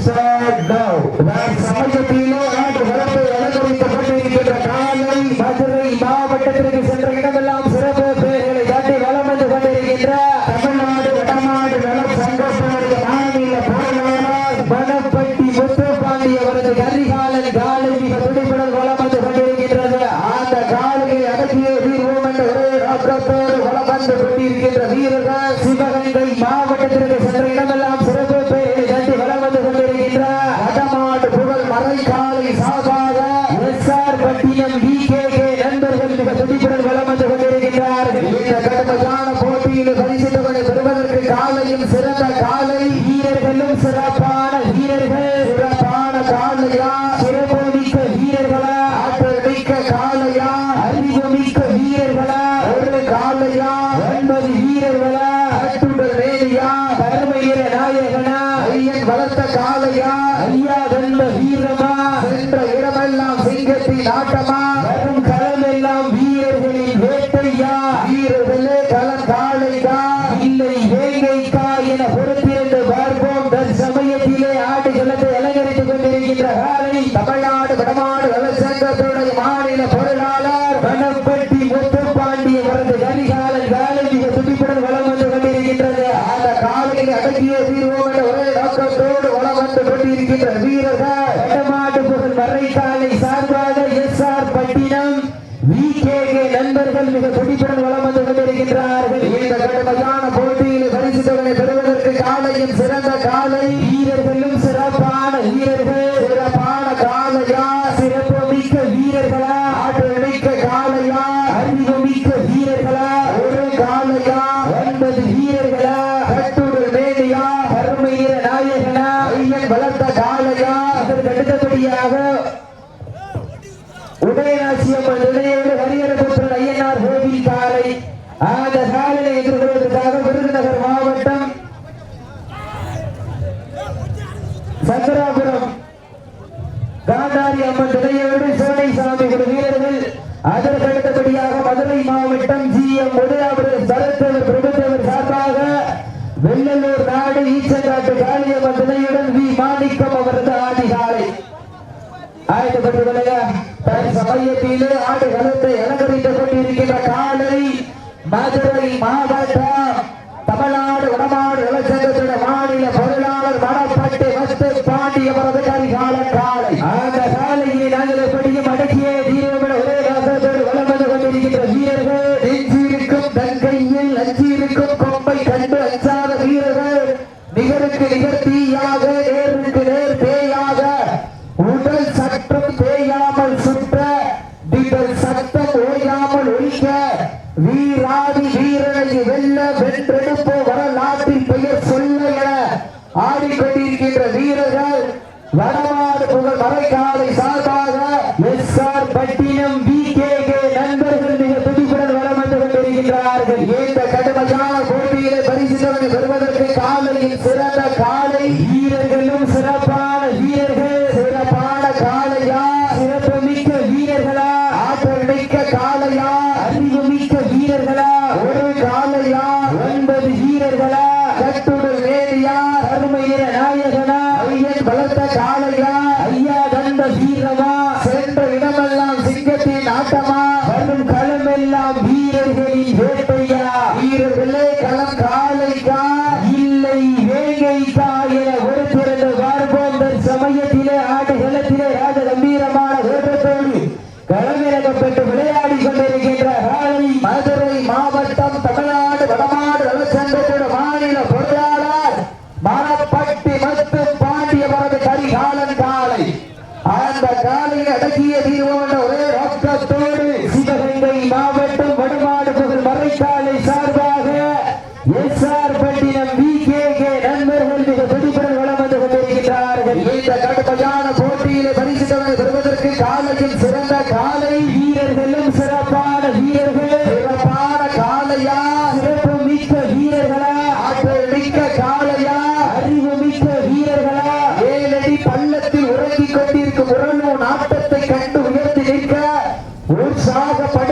said. ஒரு Gracias. சேத்தது பிரபுத்தவர் சார்பாக வெள்ளலூர் நாடு ஈச்சங்காட்டு காளியம்மன் துணையுடன் வி. மாணிக்கம் அவரது ஆதிகாலை. ஆயத்தப்பட்டுள்ளதையா தன் சமயத்திலே ஆடு கலத்தை அலங்கரித்துக் கொண்டிருக்கின்ற காலை மதுரை மாவட்டம் தமிழ்நாடு வடமாடு இளச்சங்கத்தின் மாநில பொருளாளர் மணப்பட்டு வடநாடு புகழ் மறைக்காலை சார்பாக S R Pattinam V K K நண்பர்கள் மிக துடிப்புடன் வளம் வந்து கொண்டிருக்கின்றார்கள். ஏற்ற கடுமையான போட்டியிலே பரிசுத்தவனை பெறுவதற்கு காலையில் சிறந்த காலை வீரர் பட்டி மற்றும் பாண்டிய வரது கரிகாலன் காலை. அந்த காலையில் அடக்கிய தீர்வோன்ற Hoje haja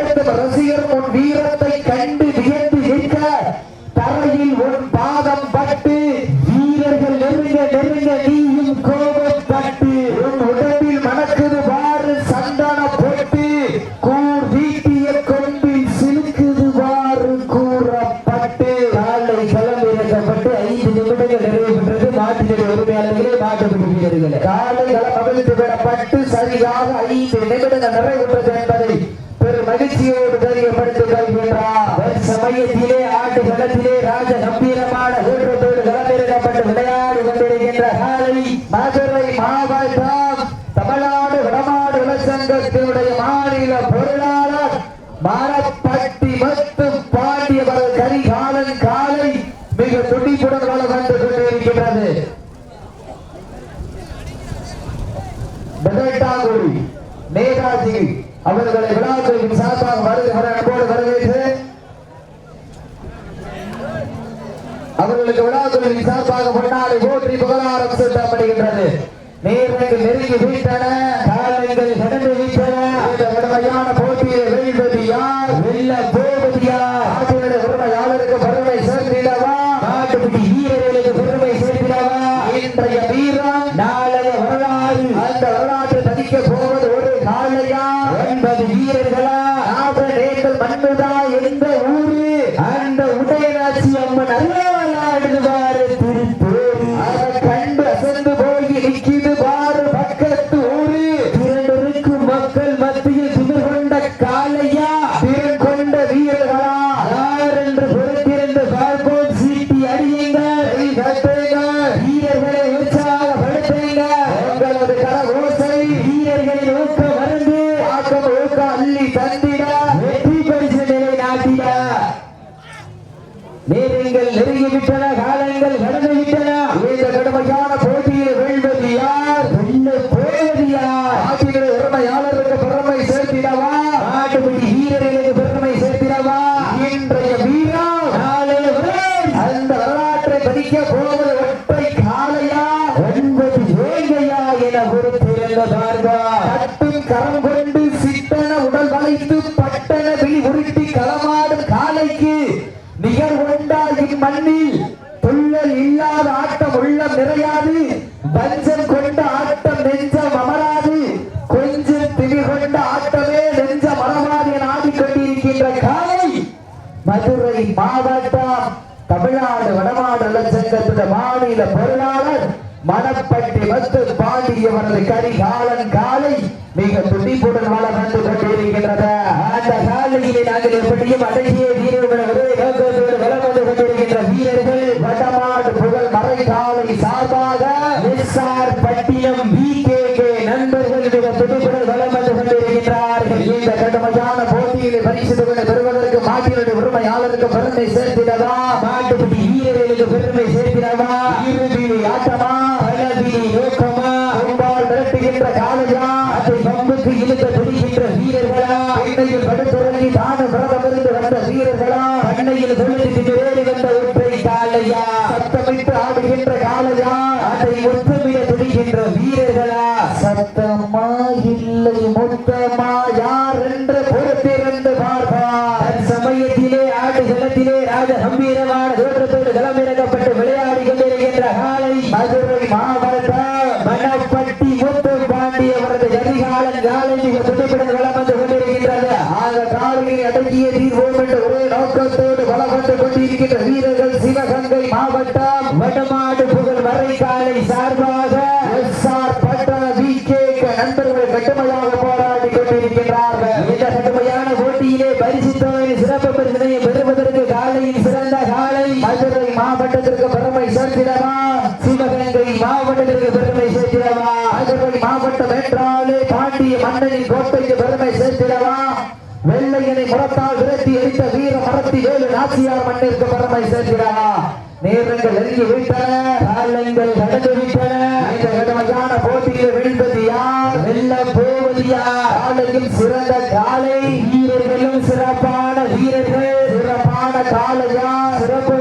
வீழ்த்தன காலங்கள் கடந்து வீழ்த்தன இந்த கடுமையான போர் என்பது ஏங்கையா என பொறுத்திருந்த தார்வா தட்டில் கரம் கொண்டு சித்தன உடல் வளைத்து பட்டன விழி உருட்டி களமாடும் காலைக்கு நிகர் உண்டால் இம்மண்ணில்? துள்ளல் இல்லாத ஆட்டம் உள்ளம் நிறையாது. பஞ்சம் கொண்ட ஆட்டம் நெஞ்சம் அமராது. கொஞ்சம் திணி கொண்ட ஆட்டமே நெஞ்சம் மரமாது என ஆடிக்கொண்டிருக்கின்ற காலை மதுரை மாவட்டம் தமிழ்நாடு வடமாடு நலச்சங்கத்தின் மாநில பொருளாளர் மணப்பட்டி வஸ்து பாண்டியவரது கரிகாலன் காலை மிக துடிப்புடன் வளர்ந்து கொண்டிருக்கின்றது. அந்த காலையிலே நாங்கள் எப்படியும் அடங்கிய வீரர்கள் வருகின்ற காலையா அதை ஒற்றுமையை துடிக்கின்ற வீரர்களா? சத்தமா இல்லை மொத்த இருபத்தி ஏழு நாச்சியார் மண்ணிற்கு பெருமை சேர்க்கிறாரா? நேரங்கள் நெருங்கி விட்டன காலங்கள் கடந்து விட்டன. இந்த கடுமையான போட்டியில் வீழ்ந்தது யார்? வெல்ல போவது யார்? காலையில் சிறந்த காலை வீரர்களும் சிறப்பான வீரர்கள். சிறப்பான காலையா சிறப்பு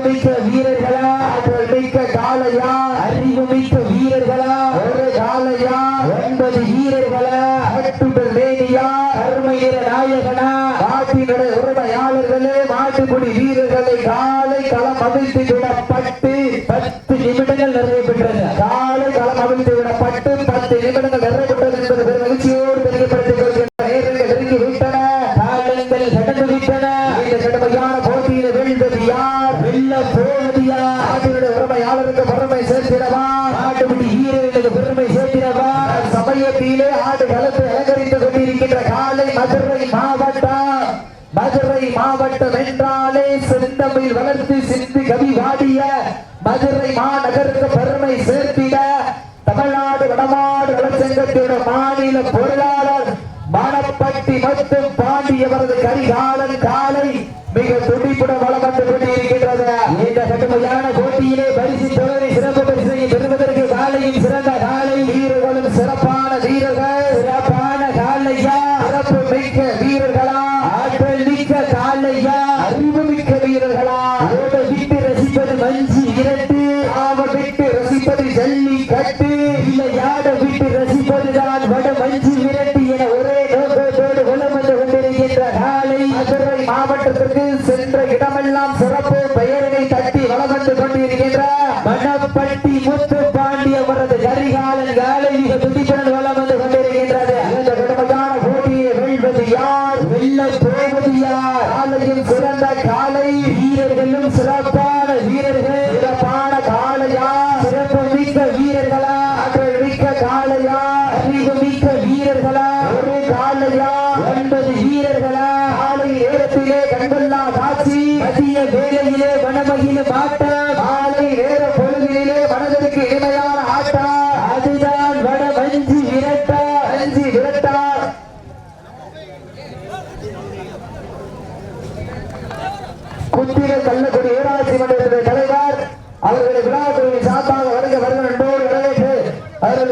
கவிழ்த்து விடப்பட்டு பத்து நிமிடங்கள் நிறைவேற்றது காலை களம் அவிழ்த்து விடப்பட்டு பத்து நிமிடங்கள் நிறைவேற்றது என்பது பெரும் மகிழ்ச்சியோடு தெரியப்படுத்திக் கொள்கின்ற நேரங்கள் நெருங்கி விட்டன. காலங்கள் நடந்து விட்டன. இந்த கடுமையான போட்டியில் வெல்வது யார்? வெல்ல போவது யார்? மதுரை மாவட்டம் என்றாலே செந்தமிழ் வளர்த்து சிந்து கவி வாடிய மதுரை மாநகருக்கு பெருமை சேர்த்திட தமிழ்நாடு வடமாடு வளர்ச்சங்கத்தினுடைய மாநில பொருளாளர் மணப்பட்டி மற்றும் பாண்டியவரது கரிகாலன் காலை மிக துடிப்புடன் வளம் வந்து கொண்டிருக்கின்றது. இந்த கடுமையான போட்டியிலே பரிசு தொழிலை சிறப்பு பரிசை பெறுவதற்கு காலையும் சிறந்த காலை வீரர்களும் சிறப்பான வீரர்கள். சிறப்பு காலையா சிறப்பு மிக்க வீரர்களா ஆற்றல் மிக்க காலையா அறிவு மிக்க வீரர்களா ஓட விட்டு ரசிப்பது மஞ்சி இரட்டு ஆவ விட்டு ரசிப்பது ஜல்லி கட்டு இல்லை யாட விட்டு ரசிப்பதுதான் வட மஞ்சி விரட்டு என ஒரே நோக்கத்தோடு வலம் வந்து கொண்டிருக்கின்ற காலை மதுரை மாவட்டத்திற்கு சென்ற இடமெல்லாம் சிறப்பு பெயரினை தட்டி வலம் வந்து கொண்டிருக்கின்ற மணப்பட்டி முத்து பாண்டியவரது கரிகாலன் காலை மிக துடிப்புடன் வலம் வந்து கொண்டிருக்கின்றது இந்த கடுமையான போட்டியை வெல்வது யார் வெல்ல போவது யார் காலையும் சிறந்த காலை வீரர்களும் சிறப்பான வீரர்கள் சிறப்பான காளையா சிறப்பு மிக்க வீரர்களா? ஆற்றல் மிக்க காளையா? அறிவு மிக்க வீரர்களா? ஒரு காளையா? ஒன்பது வீரர்களா? காலை நேரத்திலே கண்கொள்ளா காட்சி. மதிய வேளையிலே வனமகிழ ஆட்டம்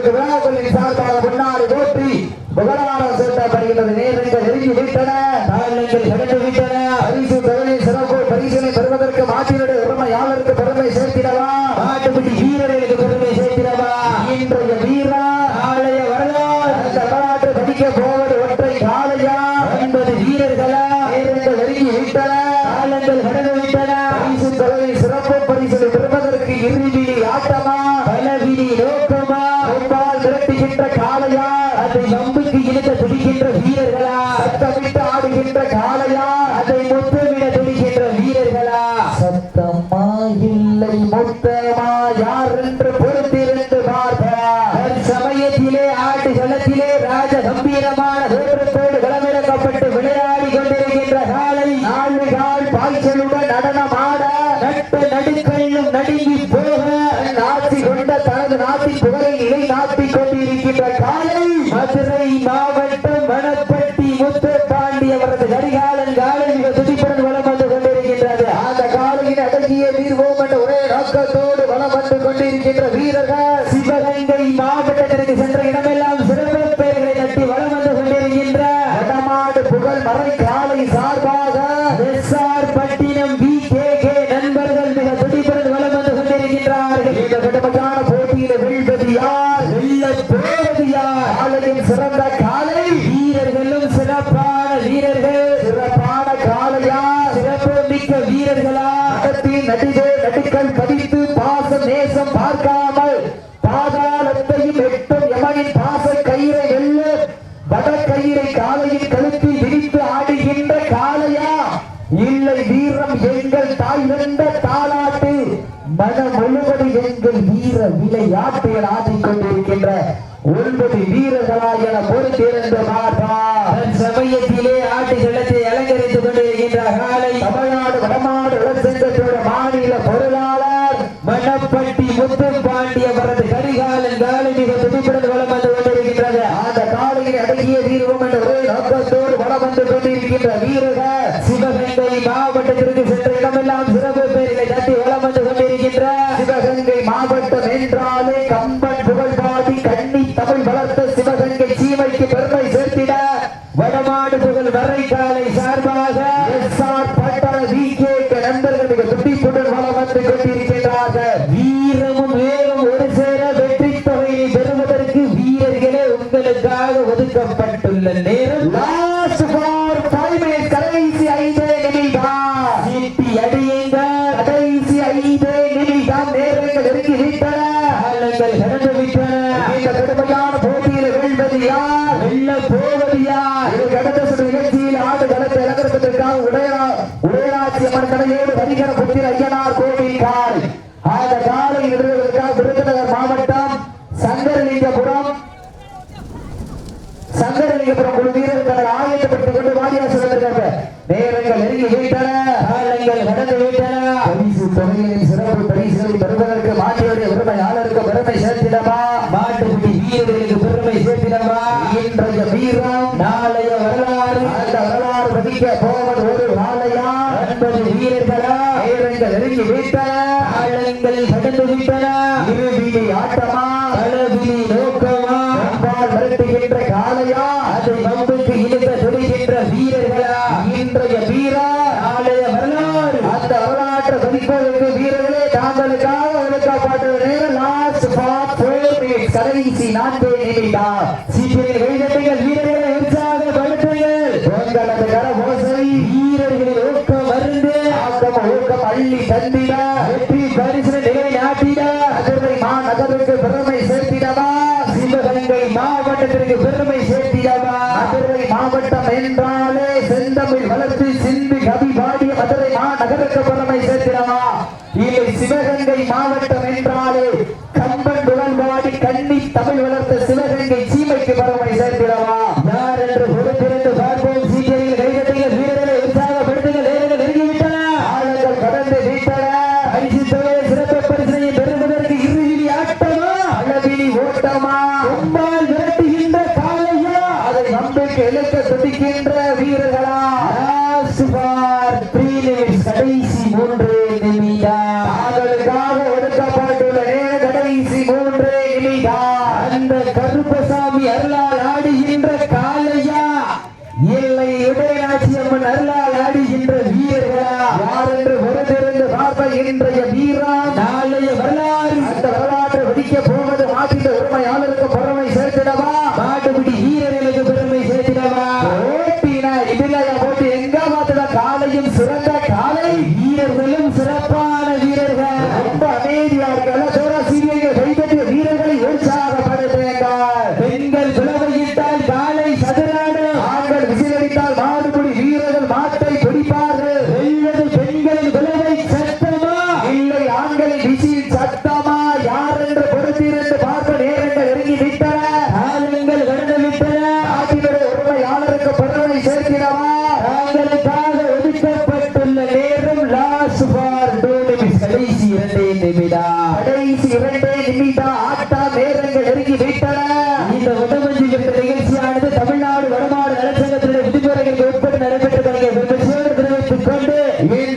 அவர்களுக்கு விழாக்குழுவின் சார்பாக முன்னாடி போற்றி புகழாரம் செலுத்தப்படுகின்றது. நேரங்கள் நெருங்கி விட்டன காலங்கள் கடந்து விட்டன பரிசு தொகை சிறப்பு பரிசனை பெறுவதற்கு மாற்றினுடைய உரிமையாளருக்கு பெருமை சேர்த்திடவா மாட்டுப்பிடி வீரர்களுக்கு பெருமை சேர்த்திடவா இன்றைய வீரா ஆலய வரலாறு அந்த வரலாற்று படிக்க போவது ஒற்றை காலையா ஒன்பது வீரர்களா நேரங்கள் நெருங்கி விட்டன காலங்கள் கடந்து விட்டன பரிசு தொகை சிறப்பு பரிசு பெறுவதற்கு இறுதி ஆட்டமா பலவிதி நோக்கமா கொம்பால் விரட்டுகின்ற காளையா அதை நம்புக்கு இழுக்க துடிக்கின்ற வீரர்களா சத்தமிட்டு ஆடுகின்ற காளையா அதை முத்தமிட துடிக்கின்ற வீரர்களா சத்தமா இல்லை மொத்தமா யார் என்று பொறுத்திருந்து பார்ப்பார் சமயத்திலே ஆட்டு களத்திலே ராஜ கம்பீரமான தோற்றத்தோடு களமிறக்கப்பட்டு விளையாடி கொண்டிருக்கின்ற காலை. நாலு கால் பாய்ச்சலுடன் நடனமாட நட்பு நடுக்கையும் நடுங்கி போக நாட்டி கொண்ட தனது நாட்டி புகழை நிலை நாட்டிக் கொண்டிருக்கின்ற காலை மதுரை மாவட்டம் வனப்பட்டி முத்து பாண்டியவரது கரிகாலன் காலை மிக துடிப்புடன் வளம் வந்து கொண்டிருக்கின்றது அந்த காலையின் அடங்கிய தீர்வோம் என்ற ஒரே நோக்கத்தோடு வளம் வந்து கொண்டிருக்கின்ற வீரர்கள் சிவகங்கை மாவட்டத்திற்கு சென்ற இடமெல்லாம் சிறப்பு பெயர்களை தட்டி வளம் வந்து கொண்டிருக்கின்ற வடமாடு புகழ் மறை காலை சார்பாக S R Pattinam V K K நண்பர்கள் மிக துடிப்புடன் வளம் வந்து கொண்டிருக்கின்றார்கள் இந்த கடுமையான போட்டியில வெல்வது யார் வெல்ல போவது யார் காலையும் சிறந்த காலை வீரர்களும் சிறப்பான வீரர்கள் சிறப்பான காலையா சிறப்பு மிக்க வீரர்களா நடத்தி நடிகை நடுக்கல் பதித்து பாசம் நேசம் பார்க்காமல் பாதாளத்தையும் எட்டும் யமனின் பாச கயிறை வெல்ல வட கயிறை காலையின் கழுத்தில் விரித்து ஆடுகின்ற காளையா இல்லை வீரம் எங்கள் தாய் வென்ற தாளாட்டு மனம் முழுவதும் எங்கள் வீர விளையாட்டுகள் ஆடிக்கொண்டிருக்கின்ற ஒன்பது வீரர்களா என பொறுத்திருந்த மாட்டா சமயத்திலே ஆட்டு களத்தை அலங்கரித்துக் கொண்டிருக்கின்ற காலை தமிழ்நாடு வடமாடு இளசங்கத்தோட மாநில பொருளாளர் மணப்பட்டி முத்து கரிகாலன் காலை மிக துடிப்புடன் வளம் வந்து கொண்டிருக்கின்றது அந்த காலையில் அடங்கிய வீரமும் என்ற ஒரே நோக்கத்தோடு வளம் வந்து கொண்டிருக்கின்ற வீரர்கள் சிவகங்கை மாவட்டத்திற்கு சென்ற இடமெல்லாம் சிறப்பு பெயர்களை தட்டி வளம் வந்து கொண்டிருக்கின்ற சிவகங்கை மாவட்டம் என்றாலே கம்பன் புகழ்பாடி கண்ணி தமிழ் வளர்த்த சிவகங்கை சீமைக்கு பெருமை சேர்த்திட வடமாடு புகழ் வரைக்காலை சார்பாக எஸ் ஆர் பட்டண வி கே நண்பர்கள் மிக துடிப்புடன் வளம் வந்து கொண்டிருக்கின்றார்கள். வீரமும் வேகம் ஒரு சேர வெற்றி தொகையை பெறுவதற்கு வீரர்களே உங்களுக்காக ஒதுக்கப்பட்டுள்ள நேரம். உடையா உடையாட்சி அம்மன் கடையோடு வணிகர புத்திர ஐயனார் கோவில் காலை அந்த காலை நிறுவனத்திற்காக விருதுநகர் மாவட்டம் சங்கரலிங்கபுரம் சங்கரலிங்கபுரம் குழு வரலாறு. அந்த வரலாறு பதிக்க கைகள் இறங்கி வைத்தன ஆழங்களில் கடந்து வைத்தன ஆட்டம் மாவட்டம் என்றாலே செந்தமிழ் வளர்த்து சிந்தி கவி பாடிய மதுரை மாநகருக்கு பெருமை சேர்க்கிறவா? இல்லை சிவகங்கை மாவட்டம் என்றாலே கம்பன் குழல்வாடி கண்ணி தமிழ் வளர்த்து Amen.